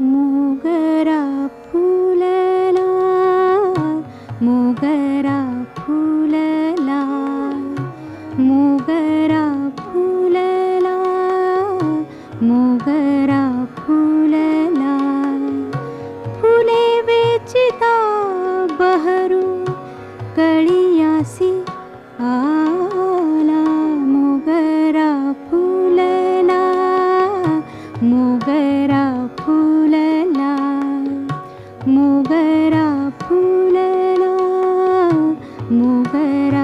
मोगरा फुलला मोगरा फुलला मोगरा फुलला मोगरा फुलला। फुले बेचता बहरू कळियासी आला मोगरा फुलला मोगरा मोगरा पुु मोगरा